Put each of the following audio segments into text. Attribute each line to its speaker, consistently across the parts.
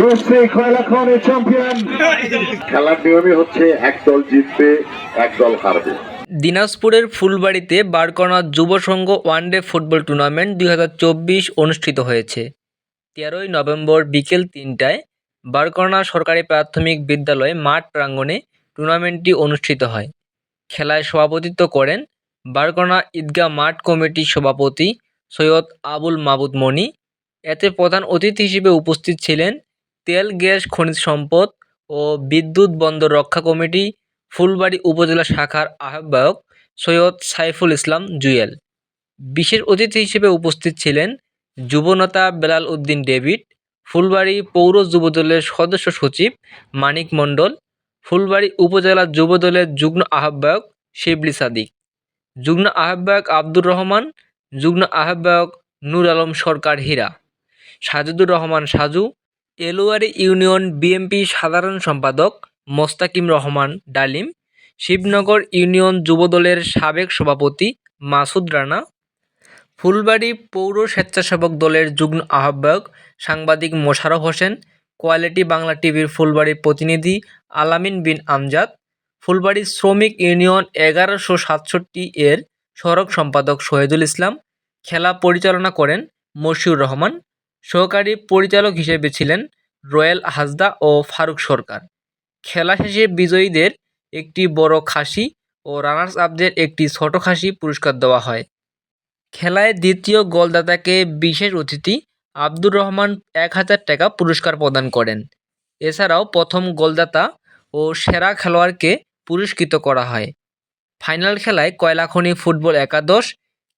Speaker 1: কুস্তি কয়লাখনের চ্যাম্পিয়ন খেলার নিয়মই হচ্ছে এক দল জিতবে এক দল হারবে।
Speaker 2: দিনাজপুরের ফুলবাড়িতে বারকণা যুব সংঘ ওয়ানডে ফুটবল টুর্নামেন্ট দুই হাজার চব্বিশ অনুষ্ঠিত হয়েছে। তেরোই নভেম্বর বিকেল তিনটায় বারকণা সরকারি প্রাথমিক বিদ্যালয় মাঠ প্রাঙ্গণে টুর্নামেন্টটি অনুষ্ঠিত হয়। খেলায় সভাপতিত্ব করেন বারকণা ঈদগাহ মাঠ কমিটির সভাপতি সৈয়দ আবুল মাবুদ মনি। এতে প্রধান অতিথি হিসেবে উপস্থিত ছিলেন তেল, গ্যাস, খনিজ সম্পদ ও বিদ্যুৎ বন্দর রক্ষা কমিটি, ফুলবাড়ী উপজেলা শাখার আহ্বায়ক সৈয়দ সাইফুল ইসলাম জুয়েল। বিশেষ অতিথি হিসেবে উপস্থিত ছিলেন যুবনেতা বেলাল উদ্দিন ডেভিড, ফুলবাড়ী পৌর যুবদলের সদস্য সচিব মানিক মণ্ডল, ফুলবাড়ী উপজেলা যুবদলের যুগ্ম আহ্বায়ক শিবলি সাদিক, যুগ্ম আহ্বায়ক আব্দুর রহমান, যুগ্ম আহ্বায়ক নূর আলম সরকার হীরা, সাজুদুর রহমান সাজু এলোয়ারি ইউনিয়ন বিএমপি সাধারণ সম্পাদক মোস্তাকিম রহমান ডালিম, শিবনগর ইউনিয়ন যুবদলের সাবেক সভাপতি মাসুদ রানা, ফুলবাড়ি পৌর স্বেচ্ছাসেবক দলের যুগ্ম আহ্বায়ক সাংবাদিক মোশাররফ হোসেন, কোয়ালিটি বাংলা টিভির ফুলবাড়ির প্রতিনিধি আলামিন বিন আমজাদ, ফুলবাড়ি শ্রমিক ইউনিয়ন এগারোশো সাতষট্টি এর সড়ক সম্পাদক শহীদুল ইসলাম, খেলা পরিচালনা করেন মশিউর রহমান সহকারী পরিচালক হিসেবে ছিলেন রয়েল হাসদা ও ফারুক সরকার। খেলা শেষে বিজয়ীদের একটি বড় খাসি ও রানার্স আপদের একটি ছোট খাসি পুরস্কার দেওয়া হয়। খেলায় দ্বিতীয় গোলদাতাকে বিশেষ অতিথি আব্দুর রহমান এক হাজার টাকা পুরস্কার প্রদান করেন। এছাড়াও প্রথম গোলদাতা ও সেরা খেলোয়াড়কে পুরস্কৃত করা হয়। ফাইনাল খেলায় কয়লাখনি ফুটবল একাদশ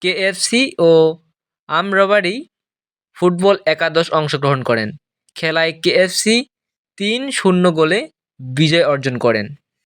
Speaker 2: কেএফসি ও আমরাবাড়ি ফুটবল একাদশ অংশগ্রহণ করেন। খেলায় কেএফসি তিন শূন্য গোলে বিজয় অর্জন করেন।